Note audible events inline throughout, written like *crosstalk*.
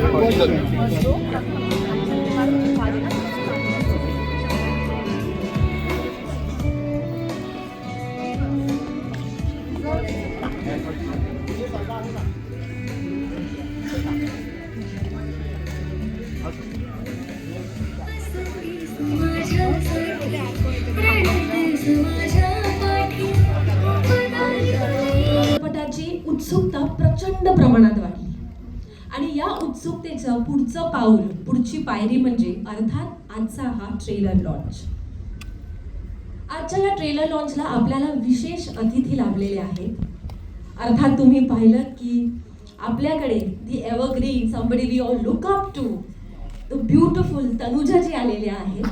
चित्रपटाची पुढचं पाऊल पुढची पायरी म्हणजे अर्थात आजचा हा ट्रेलर लॉन्च आजच्या या ट्रेलर लॉन्चला आपल्याला विशेष अतिथी लाभलेले आहेत. अर्थात तुम्ही पाहिलं की आपल्याकडे the evergreen somebody we all look up to the beautiful Tanuja ji आलेल्या आहेत.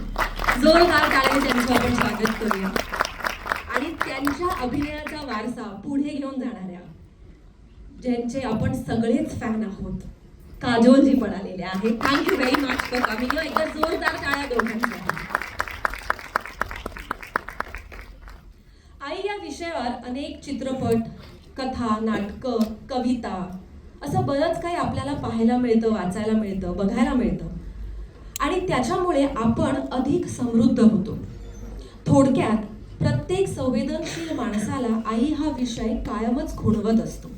जोरदार टाळ्याने त्यांचं आपण स्वागत करूया. आणि त्यांच्या अभिनयाचा वारसा पुढे घेऊन जाणाऱ्या ज्यांचे आपण सगळेच फॅन आहोत. काजोलजी पण आलेले आहेत. Thank you very much for coming एकदा जोरदार टाळ्या दोघांच्या आई या विषयावर अनेक चित्रपट कथा नाटकं कविता असं बरंच काही आपल्याला पाहायला मिळतं वाचायला मिळतं बघायला मिळतं. आणि त्याच्यामुळे आपण अधिक समृद्ध होतो. थोडक्यात प्रत्येक संवेदनशील माणसाला आई हा विषय कायमच खुणवत असतो.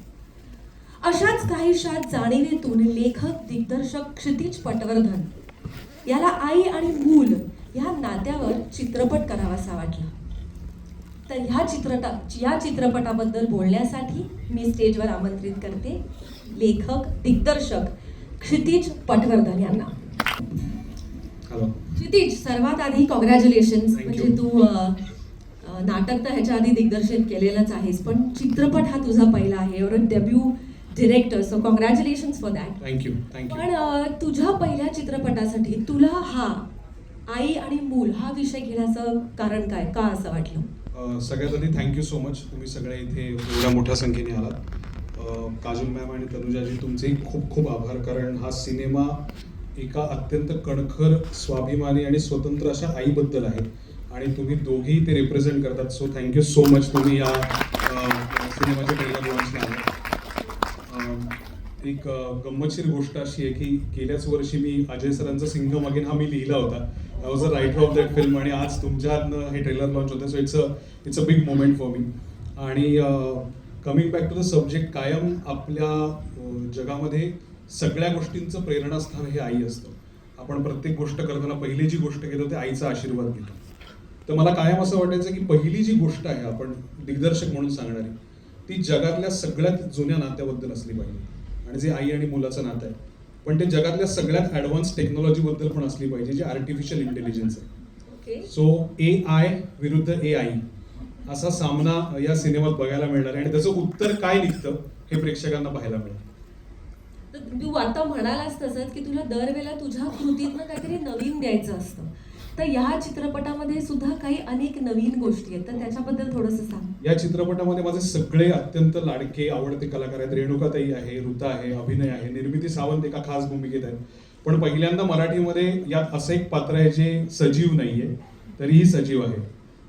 अशाच काहीशा जाणीवेतून लेखक दिग्दर्शक क्षितिज पटवर्धन याला आई आणि मूल या नात्यावर चित्रपट करावासा वाटला. तर ह्या चित्रटा या चित्रपटाबद्दल बोलण्यासाठी मी स्टेजवर आमंत्रित करते लेखक दिग्दर्शक क्षितिज पटवर्धन यांना. क्षितिज सर्वात आधी कॉंग्रॅच्युलेशन्स you. म्हणजे तू नाटक तर ह्याच्या आधी दिग्दर्शित केलेलंच आहेस पण चित्रपट हा तुझा पहिला आहे. A debut director so congratulations for that thank you thank you पण तुझ्या पहिल्या चित्रपटासाठी तुला हा आई आणि मूल हा विषय घेण्याचं कारण काय का असं वाटलं? सगळ्यात आधी थँक्यू सो मच तुम्ही सगळे इथे एवढ्या मोठ्या संख्येने आलात. काजल मॅम आणि तनुजाजी तुमचेही खूप खूप आभार. कारण हा सिनेमा एका अत्यंत कणखर स्वाभिमानी आणि स्वतंत्र अशा आईबद्दल आहे. आणि तुम्ही दोघेही ते रिप्रेझेंट करतात. सो थँक्यू सो मच तुम्ही या सिनेमाच्या पहिल्या एक गंमतशीर गोष्ट अशी आहे की गेल्याच वर्षी मी अजय सरांचा सिंह मागीन हा मी लिहिला होता. I was a writer of that film आणि आज तुमच्या हातनं हे ट्रेलर लॉन्च होतं so it's a it's a big moment for me आणि coming back to the subject कायम आपल्या जगामध्ये सगळ्या गोष्टींचं प्रेरणास्थान हे आई असतं. आपण प्रत्येक गोष्ट करताना पहिली जी गोष्ट घेतो ते आईचा आशीर्वाद घेतो. तर मला कायम असं वाटायचं की पहिली जी गोष्ट आहे आपण दिग्दर्शक म्हणून सांगणारी ती जगातल्या सगळ्यात जुन्या नात्याबद्दल असली पाहिजे. आणि जे आई आणि मुलाचं नातं आहे. पण ते जगातल्या सगळ्यात ॲडव्हान्स टेक्नॉलॉजीबद्दल पण असली पाहिजे जे आर्टिफिशियल इंटेलिजन्स आहे. सो ए आय विरुद्ध ए आई असा सामना या सिनेमात बघायला मिळणार आहे. आणि त्याचं उत्तर काय निघतं हे प्रेक्षकांना पाहायला मिळेल. तर तू आता म्हणालास तसंच की तुला दरवेळेला तुझ्या कृतीतनं काहीतरी नवीन द्यायचं असतं. तर या चित्रपटामध्ये सुद्धा काही अनेक नवीन गोष्टी आहेत. तर त्याच्याबद्दल थोडंसं सांग. या चित्रपटामध्ये माझे सगळे अत्यंत लाडके आवडते कलाकार आहेत. रेणुकाताई आहे ऋता आहे अभिनय आहे निर्मिती सावंत एका खास भूमिकेत आहेत. पण पहिल्यांदा मराठीमध्ये यात असं एक पात्र आहे जे सजीव नाहीये तरीही सजीव आहे.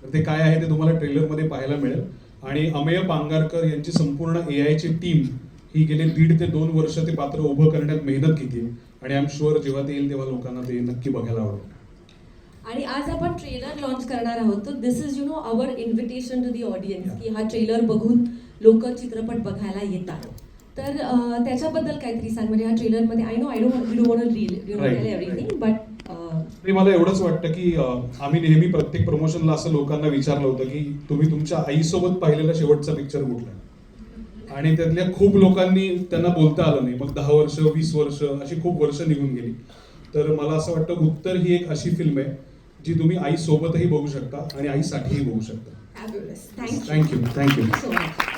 तर ते काय आहे ते तुम्हाला ट्रेलरमध्ये पाहायला मिळेल. आणि अमेय पांगारकर यांची संपूर्ण ए आयची टीम ही गेले दीड ते दोन वर्ष ते पात्र उभं करण्यात मेहनत घेते. आणि आय एम शुअर जेव्हा ते येईल तेव्हा लोकांना ते नक्की बघायला आवडेल. आणि आज आपण ट्रेलर लॉन्च करणार आहोत. तर this is you know our invitation to the audience की हा ट्रेलर बघून लोक चित्रपट बघायला येतात. तर त्याच्याबद्दल काहीतरी सांग. म्हणजे ह्या ट्रेलरमध्ये I know I don't you don't reveal you know Right. Everything but नाही मला एवढंच वाटतं की आम्ही नेहमी प्रत्येक प्रमोशनला असं लोकांना विचारलं होतं की तुम्ही तुमच्या आईसोबत पाहिलेला शेवटचा पिक्चर कुठला? आणि त्यातल्या खूप लोकांनी त्यांना बोलता आलं नाही. मग दहा वर्ष वीस वर्ष अशी खूप वर्ष निघून गेली. तर मला असं वाटतं उत्तर ही एक अशी फिल्म आहे. जी तुम्ही आईसोबतही बघू शकता आणि आईसाठीही बघू शकता. Thank you thank you thank you so much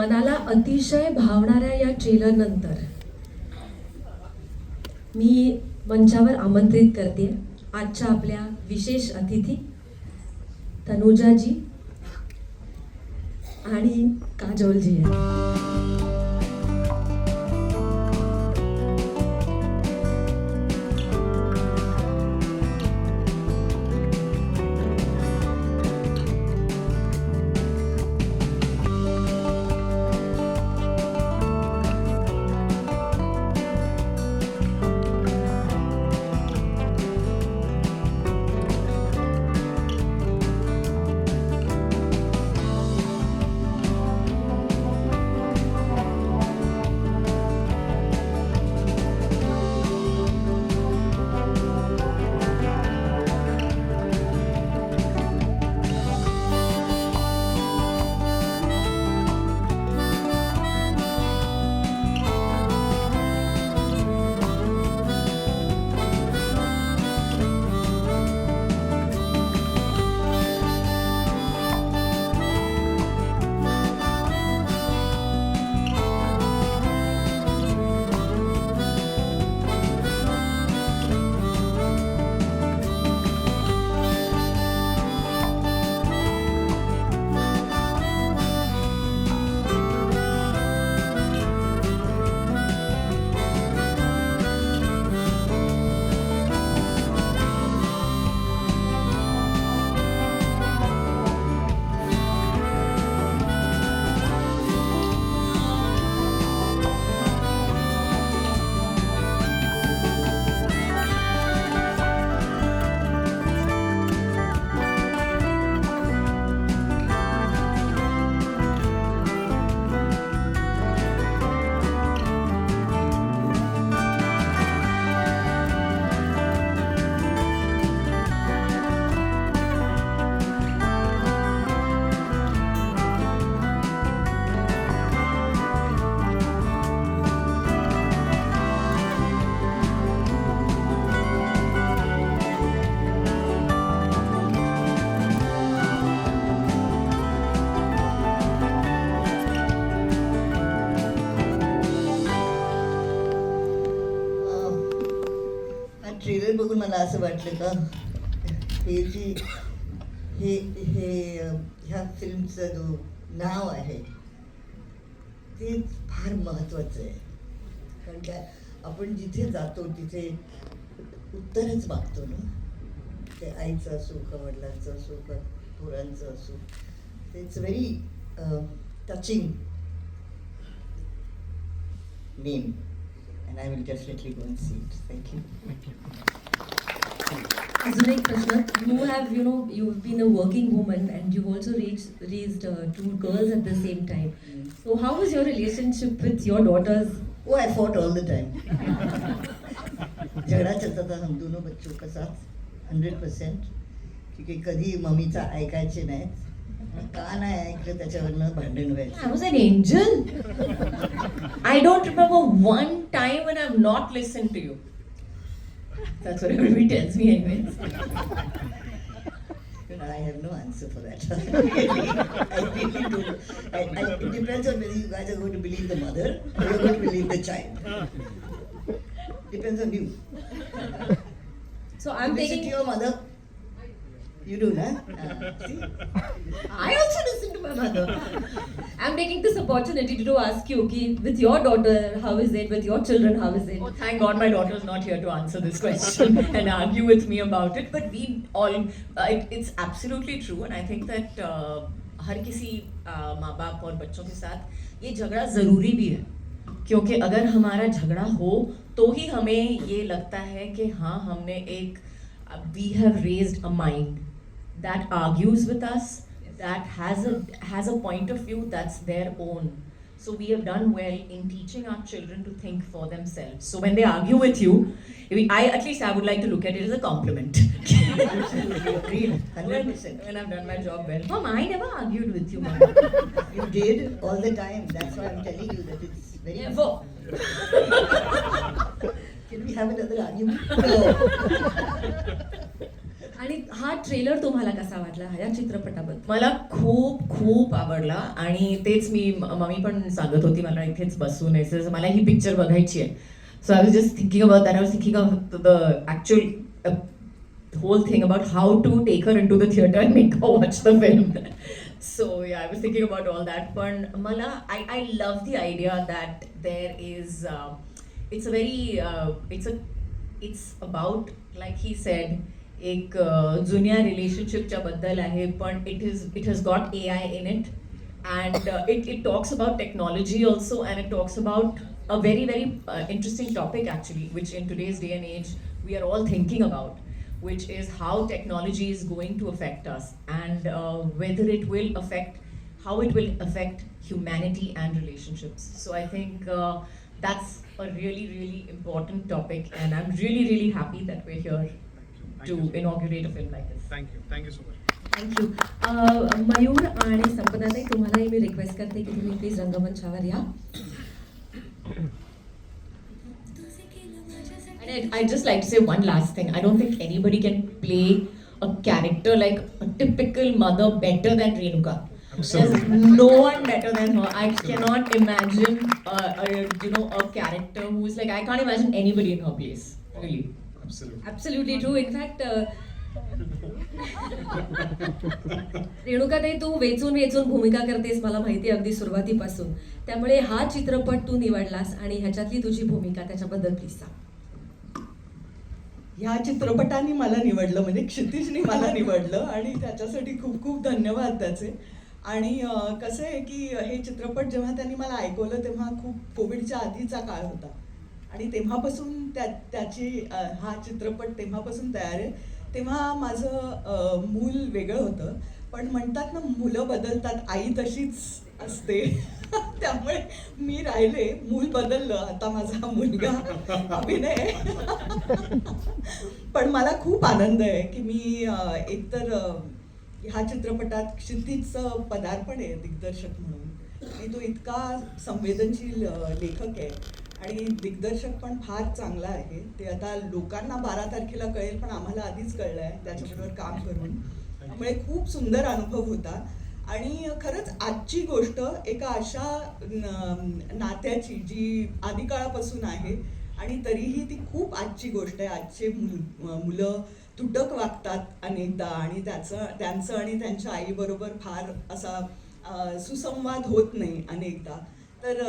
मनाला अतिशय भावणाऱ्या या ट्रेलर नंतर मी मंचावर आमंत्रित करते आजच्या आपल्या विशेष अतिथी तनुजाजी आणि काजोलजी. मला असं वाटलं का हे जी हे हे ह्या फिल्मचं जो नाव आहे ते फार महत्त्वाचं आहे. कारण काय आपण जिथे जातो तिथे उत्तरच मागतो ना. ते आईचं असो का वडिलांचं असो का पोरांचं असो it's very touching name and I will definitely go see it thank you अजून एक प्रश्न. You have you know you been a working woman and you also raise raised two girls at the same time so how was your relationship with your daughters Oh, I fought all the time. झगड़ा चलता था हम दोनों बच्चों का साथ hundred percent क्योंकि कधी मम्मीचा ऐकायचे नाहीत. का नाही ऐकलं त्याच्यावरनं भांडण व्हायचं. I was an angel. I don't remember one time when I've not listened to you. That's what everybody tells me, anyways. You know, I have no answer for that. *laughs* I really don't. I, I, it depends on whether you guys are going to believe the mother or you're going to believe the child. Depends on you. So I'm Listen to taking your mother. You do, na? Uh, see? I also listen to my mother. I'm taking this opportunity to ask you कि with your daughter how is it with your children how is it Oh, thank God my daughter is not here to answer this question and argue with me about it. But we all, uh, it, it's absolutely true, and I think that uh, हर किसी uh, माँ बाप और बच्चों के साथ ये झगड़ा ज़रूरी भी है क्योंकि अगर हमारा झगड़ा हो तो ही हमें ये लगता है कि हाँ हमने एक we have raised a mind that argues with us, that has a has a point of view that's their own. So we have done well in teaching our children to think for themselves. So when they argue with you, I at least I would like to look at it as a compliment. *laughs* *laughs* Absolutely agreed. when, 100%. when I've done my job well. Mom, I never argued with you, Mom. *laughs* You did all the time. That's why I'm telling you that it's very. Can we have another argument? No. आणि हा trailer तुम्हाला कसा वाटला? ह्या चित्रपटाबद्दल. मला खूप खूप आवडला आणि तेच मी मम्मी पण सांगत होती मला इथेच बसून मला ही पिक्चर बघायची आहे. So I was just thinking about that was thinking about the actual whole thing about how to take her into the theatre make a watch the film so I was thinking about all that पण मला I I love the idea that there is it's a very it's a it's about like he said एक uh, जुन्या रिलेशनशिपच्या बद्दल आहे पण it is it has got A I in it and it it talks about technology also and it talks about a very very uh, interesting topic actually which in today's day and age we are all thinking about which is how technology is going to affect us and uh, whether it will affect how it will affect humanity and relationships so i think uh, that's a really really important topic and i'm really really happy that we're here to inaugurate a film like this thank you thank you so much thank you Mayur आणि संपदाताई तुम्हालाही मी request करते की तुम्ही please रंगमंचावर या *coughs* And I, I'd just like to say one last thing. I don't think anybody can play a character like a typical mother better than Renuka. There's Absolutely. no one better than her. I cannot imagine, uh, a, you know, a character who's like I can't imagine anybody in her place. Really. Absolutely. Absolutely true in fact रेणुकाताई तू वेचून वेचून भूमिका करतेस मला माहिती अगदी सुरुवातीपासून. त्यामुळे हा चित्रपट तू निवडलास आणि ह्याच्यातली तुझी भूमिका त्याच्याबद्दल प्लीज सांग. ह्या चित्रपटाने मला निवडलं म्हणजे क्षितिजने मला निवडलं आणि त्याच्यासाठी खूप खूप धन्यवाद त्याचे. आणि कसं आहे की हे चित्रपट जेव्हा त्यांनी मला ऐकवलं तेव्हा खूप कोविडच्या आधीचा काळ होता. आणि तेव्हापासून त्या त्याची हा चित्रपट तेव्हापासून तयार आहे. तेव्हा माझं मूल वेगळं होतं. पण म्हणतात ना मुलं बदलतात आई तशीच असते. *laughs* त्यामुळे मी राहिले मूल बदललं. आता माझा मुलगा अभिनय *laughs* पण मला खूप आनंद आहे की मी एकतर ह्या चित्रपटात क्षितिजचं पदार्पण आहे दिग्दर्शक म्हणून. आणि तो इतका संवेदनशील लेखक आहे. आणि दिग्दर्शक पण फार चांगला आहे. ते आता लोकांना बारा तारखेला कळेल पण आम्हाला आधीच कळलं आहे. त्याच्याबरोबर काम करून. त्यामुळे खूप सुंदर अनुभव होता. आणि खरंच आजची गोष्ट एका अशा नात्याची जी आधी काळापासून आहे आणि तरीही ती खूप आजची गोष्ट आहे. आजचे मुलं तुटक वागतात अनेकदा आणि त्याचं त्यांचं आणि त्यांच्या आईबरोबर फार असा सुसंवाद होत नाही अनेकदा. तर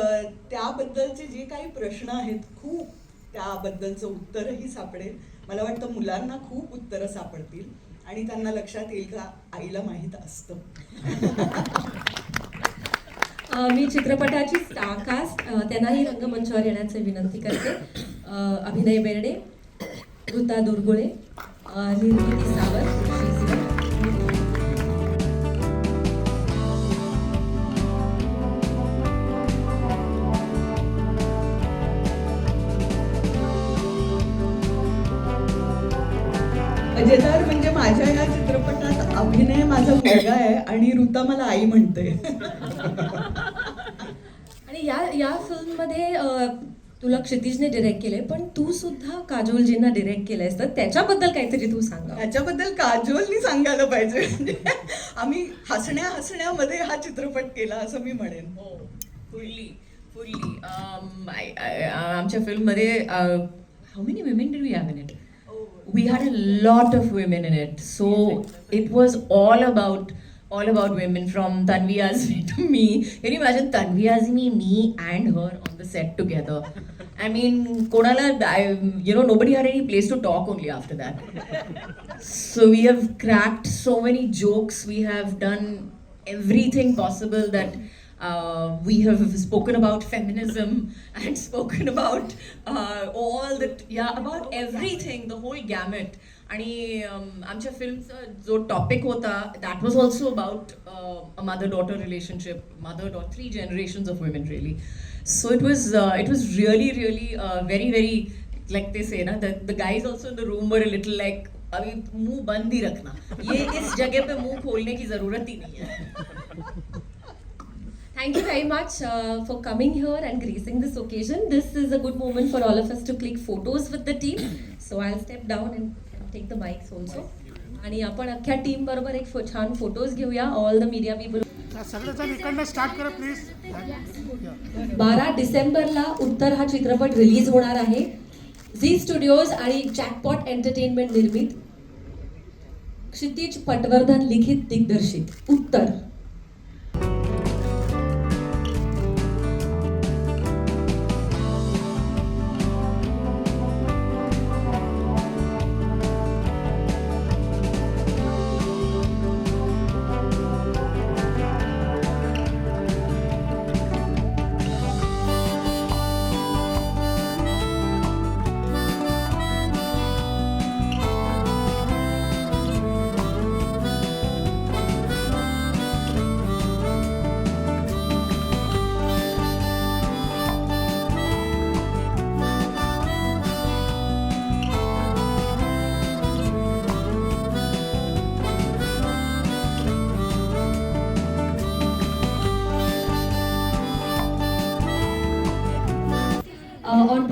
त्याबद्दलचे जे काही प्रश्न आहेत खूप त्याबद्दलचं उत्तरही सापडेल. मला वाटतं मुलांना खूप उत्तरं सापडतील आणि त्यांना लक्षात येईल का आईला माहीत असतं. मी चित्रपटाची स्टारकास्ट त्यांनाही रंगमंचावर येण्याची विनंती करते. अभिनय बेर्डे ऋता दुर्गुळे निर्मिती आणि ऋता मला आई म्हणते. आणि या या फिल्ममध्ये अ, तुला क्षितिजने डिरेक्ट केलंय पण तू सुद्धा काजोलजींना डिरेक्ट केलंयस. तर त्याच्याबद्दल काहीतरी तू सांगा. त्याच्याबद्दल काजोलनी सांगायला पाहिजे. म्हणजे आम्ही हसण्या हसण्यामध्ये हा चित्रपट केला असं मी म्हणेन. हो फुल्ली फुल्ली. आमच्या फिल्ममध्ये how many women did we have in it we had a lot of women in it. So it was all about all about women from tanvi azmi to me. Can you imagine tanvi azmi me and her on the set together? I mean konala I, you know nobody had any place to talk only after that. So we have cracked so many jokes. We have done everything possible that uh, we have spoken about feminism *laughs* and spoken about uh, all that yeah about everything the whole gamut आणि आमच्या फिल्मचा जो topic होता that was also about a mother daughter relationship mother daughter three generations of women really so it was it was really really very very like they say ना the guys also in the room were little like अभी मुंह बंद ही रखना ये इस जगह पे मुंह खोलने की जरूरत ही नहीं है Thank you very much uh, for coming here and gracing this occasion. This is a good moment for all of us to click photos with the team. So I'll step down and take the mics also. आणि आपण अख्ख्या team बरोबर एक छान photos घेऊया. All the media people सगळेजण इकडनं start करा प्लीज बारा डिसेंबरला उत्तर हा चित्रपट रिलीज होणार आहे. झी स्टुडिओज आणि जॅकपॉट एंटरटेनमेंट निर्मित क्षितिज पटवर्धन लिखित दिग्दर्शित. उत्तर.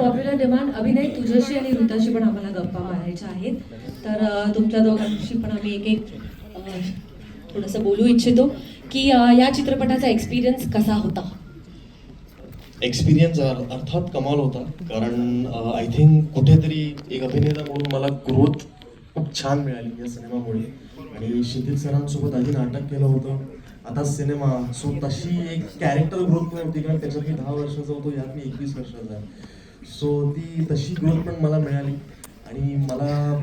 पॉप्युलर डिमांड अभिनय तुझ्याशी आणि ऋताशी पण आम्हाला गप्पा मारायच्या आहेत. तर तुमच्या दोघांशी पण आम्ही एक एक थोडंसं बोलू इच्छितो की या चित्रपटाचा एक्सपिरियन्स कसा होता? एक्सपिरियन्स अर्थात कमाल होता. कारण आय थिंक कुठेतरी एक अभिनेता म्हणून मला ग्रोथ खूप छान मिळाली या सिनेमामुळे. आणि क्षितिज सरांसोबत आधी नाटक केलं होतं. आता सिनेमा सो तशी एक कॅरेक्टर ग्रोथ नव्हती कारण त्याच्यात मी दहा वर्षाचा होतो यात मी एकवीस वर्षाचा. आहे सो ती तशी ग्रोथ पण मला मिळाली. आणि मला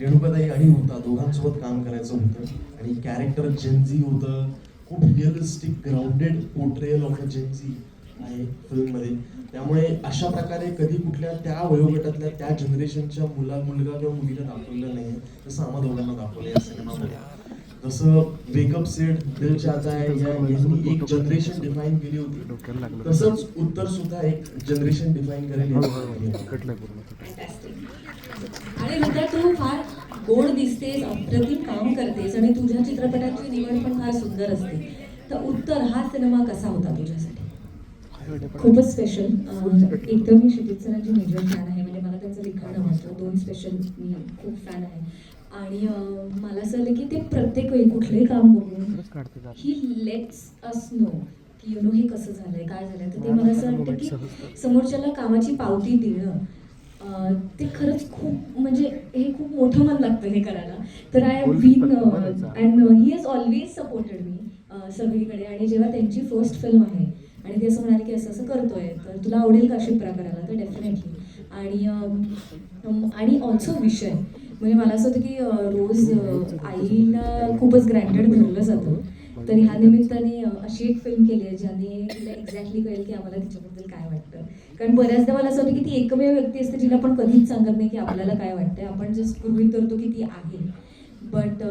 रेणुकाताई आणि होता दोघांसोबत काम करायचं होतं. आणि कॅरेक्टर जेन्झी होतं. खूप realistic grounded portrayal of a Gen Z आहे फिल्ममध्ये त्यामुळे अशा प्रकारे कधी कुठल्या त्या वयोगटातल्या त्या जनरेशनच्या मुला मुलगा किंवा मुलीला दाखवलेलं नाही जसं आम्हा दोघांना दाखवलं या सिनेमामध्ये जसं वेकअप सेट दिल चाहता है या यांनी एक जनरेशन डिफाईन केली होती. तसंच उत्तर सुद्धा एक जनरेशन डिफाईन करेल या सिनेमामध्ये. आणि ऋता तू फार गोड दिसतेस अप्रतिम काम करतेस आणि तुझ्या चित्रपटांची निवड पण फार सुंदर असते. तर उत्तर हा सिनेमा कसा होता तुझ्यासाठी? खूपच स्पेशल एक तर मी क्षितिज सरांची मेजर फॅन आहे. म्हणजे मला त्यांचं लिखाण आवडतं. दोन स्पेशल मी खूप फॅन आहे. आणि मला असं आलं की ते प्रत्येक वेळी कुठलंही काम बघून ही लेट्स अस नो की यु नो हे कसं झालंय काय झालंय. तर ते मला असं वाटतं की समोरच्याला कामाची पावती देणं ते खरंच खूप म्हणजे हे खूप मोठं मन लागतं हे करायला. तर I have been and he has always supported me सगळीकडे. आणि जेव्हा त्यांची फर्स्ट फिल्म आहे आणि ते असं म्हणाले की असं असं करतोय तर तुला आवडेल का शिप्रा करायला तर डेफिनेटली आणि आणि ऑल्सो विषय म्हणजे मला असं होतं की रोज आईला खूपच ग्रँटेड धरलं जातं. तर ह्या निमित्ताने अशी एक फिल्म केली आहे ज्याने तिला एक्झॅक्टली कळेल की आम्हाला तिच्याबद्दल काय वाटतं. कारण बऱ्याचदा मला असं होतं की ती एकमेव व्यक्ती असते जिला आपण कधीच सांगत नाही की आपल्याला काय वाटतंय. आपण जस्ट गृहित धरतो की ती आहे. बट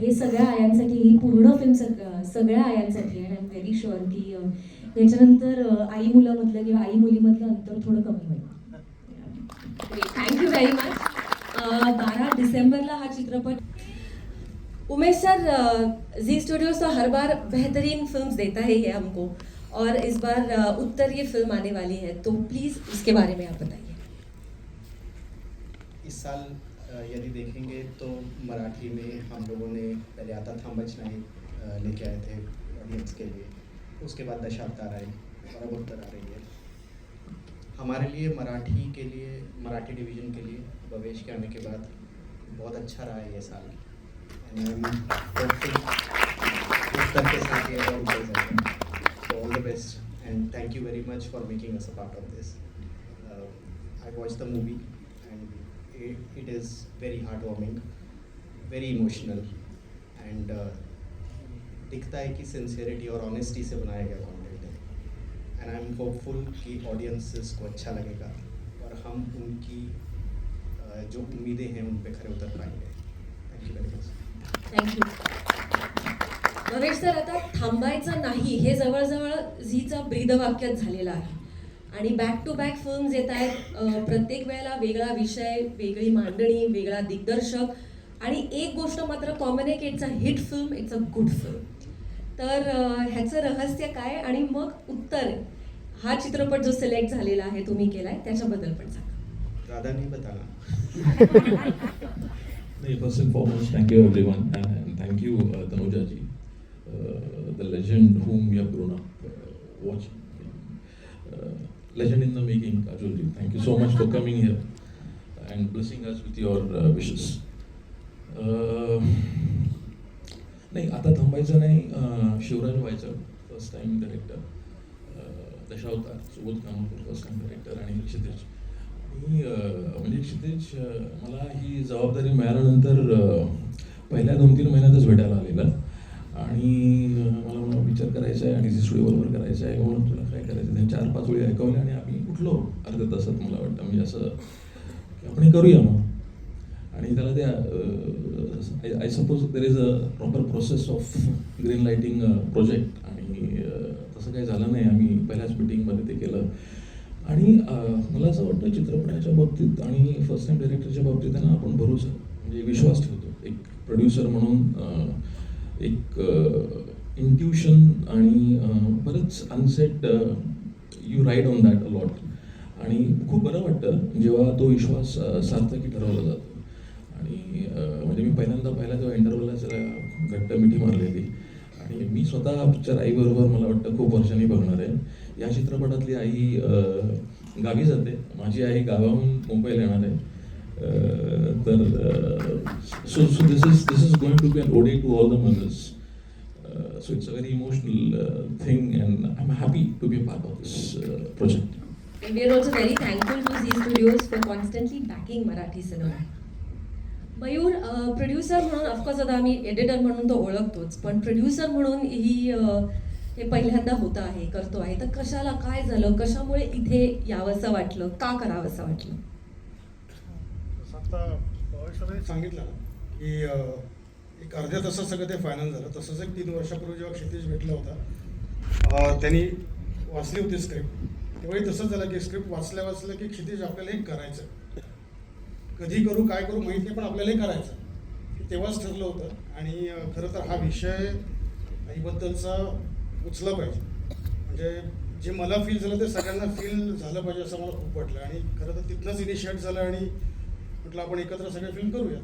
हे सगळ्या आयांसाठी ही पूर्ण फिल्म सग सगळ्या आयांसाठी आहे. आय एम व्हेरी शुअर की याच्यानंतर आई मुलामधलं किंवा आई मुलीमधलं अंतर थोडं कमी होईल. थँक्यू यू मच बारह दिसंबरला हा चित्रपट। उमेश सर जी स्टूडियोज तो हर बार बेहतरीन फिल्म्स देता ही है हमको, और इस बार उत्तर ये फ़िल्म आने वाली है तो प्लीज़ इसके बारे में आप बताइए। इस साल यदि देखेंगे तो मराठी में हम लोगों ने पहले आता था मच नहीं लेके आए थे ऑडियंस के लिए, उसके बाद दशावतार आई और अब उत्तर आ रही है। हमारे लिए मराठी के लिए, मराठी डिवीज़न के लिए भवेश के आने के बाद बहुत अच्छा रहा है ये साल And I'm hopeful उत्तर के साथ ये और ऊपर जाएगा So all the best and thank you very much for making us a part of this. Uh, I watched the movie and it, it is very heartwarming, very emotional and uh, दिखता है कि sincerity और honesty से बनाया गया content है and I am hopeful कि audiences को अच्छा लगेगा और हम उनकी uh, जो उम्मीदें हैं उन पे खरे उतर पाएंगे। Thank you very much thank you Naresh sir आता थांबायचं नाही हे जवळजवळ झीचा ब्रीद वाक्यात झालेलं आहे. आणि बॅक टू बॅक फिल्म्स येत आहेत. प्रत्येक वेळेला वेगळा विषय वेगळी मांडणी वेगळा दिग्दर्शक. आणि एक गोष्ट मात्र कॉमन आहे की it's a hit film it's a good film तर ह्याचं रहस्य काय? आणि मग उत्तर हा चित्रपट जो सिलेक्ट झालेला आहे तुम्ही केलाय त्याच्याबद्दल पण सांगा. ज़्यादा नहीं बताना No, first and foremost, thank you everyone, and, and thank you, uh, Tanuja ji, uh, the legend whom we have grown up uh, watching. Uh, legend in the making, Kajol ji. Thank you so much for coming here and blessing us with your uh, wishes. Uh, नाही आता थांबायचं नाही अं, शिवराज व्हायचं first time director Dashavatar Subodh Kamatkar first time director आणि क्षितेज मी म्हणजे क्षितेज मला ही जबाबदारी मिळाल्यानंतर पहिल्या दोन तीन महिन्यातच भेटायला आलेला. आणि मला विचार करायचा आहे आणि स्टुडिओ बरोबर करायचं आहे. म्हणून तुला काय करायचं? ते चार पाच वेळी ऐकवले आणि आम्ही उठलो अर्ध्या तासात मला वाटतं. म्हणजे असं आपण हे करूया मग. आणि त्याला त्या I suppose there is a proper process of green lighting project आणि तसं काही झालं नाही. आम्ही पहिल्याच मिटिंगमध्ये ते केलं. आणि मला असं वाटतं चित्रपटाच्या बाबतीत आणि फर्स्ट टाइम डायरेक्टरच्या बाबतीत त्यांना आपण भरोसा म्हणजे विश्वास ठेवतो. एक प्रोड्युसर म्हणून एक इंट्युशन आणि बरंच unsaid you right on that a lot आणि खूप बरं वाटतं जेव्हा तो विश्वास सार्थकी ठरवला जातो. आणि म्हणजे मी पहिल्यांदा पाहिला तेव्हा इंटरव्हलला जरा घट्ट मिठी मारलेली आणि मी स्वतः पिक्चर आईबरोबर मला वाटतं खूप वर्षांनी बघणार आहे. या चित्रपटातली आई गावी जाते. माझी आई गावाहून मुंबईला येणार आहे. तर so so this is this is going to be an ode to all the mothers so it's a very emotional thing and I am happy to be a part of this project And we are also very thankful to Z Studios for constantly backing Marathi cinema. Mayur producer म्हणून of course आता आम्ही editor म्हणून तो ओळखतोच पण producer म्हणून ही हे पहिल्यांदा होतं आहे करतो आहे. तर कशाला काय झालं? कशामुळे इथे यावंसं वाटलं? का करावंसं वाटलं? आता सांगितलं की एक अर्ध्या तासात सगळं ते फायनल झालं. तसंच एक तीन वर्षापूर्वी जेव्हा क्षितिज भेटला होता त्यांनी वाचली होती स्क्रिप्ट तेव्हाही तसंच झालं की स्क्रिप्ट वाचल्या वाचल्या की क्षितिज आपल्याला हे करायचं. कधी करू काय करू माहीत नाही पण आपल्यालाही करायचं. तेव्हाच ठरलं होतं. आणि खरं तर हा विषय आईबद्दलचा उचला पाहिजे. म्हणजे जे मला फील झालं ते सगळ्यांना फील झालं पाहिजे असं मला खूप वाटलं. आणि खरं तर तिथनंच इनिशिएट झालं आणि म्हटलं आपण एकत्र सगळे फिल्म करूयात.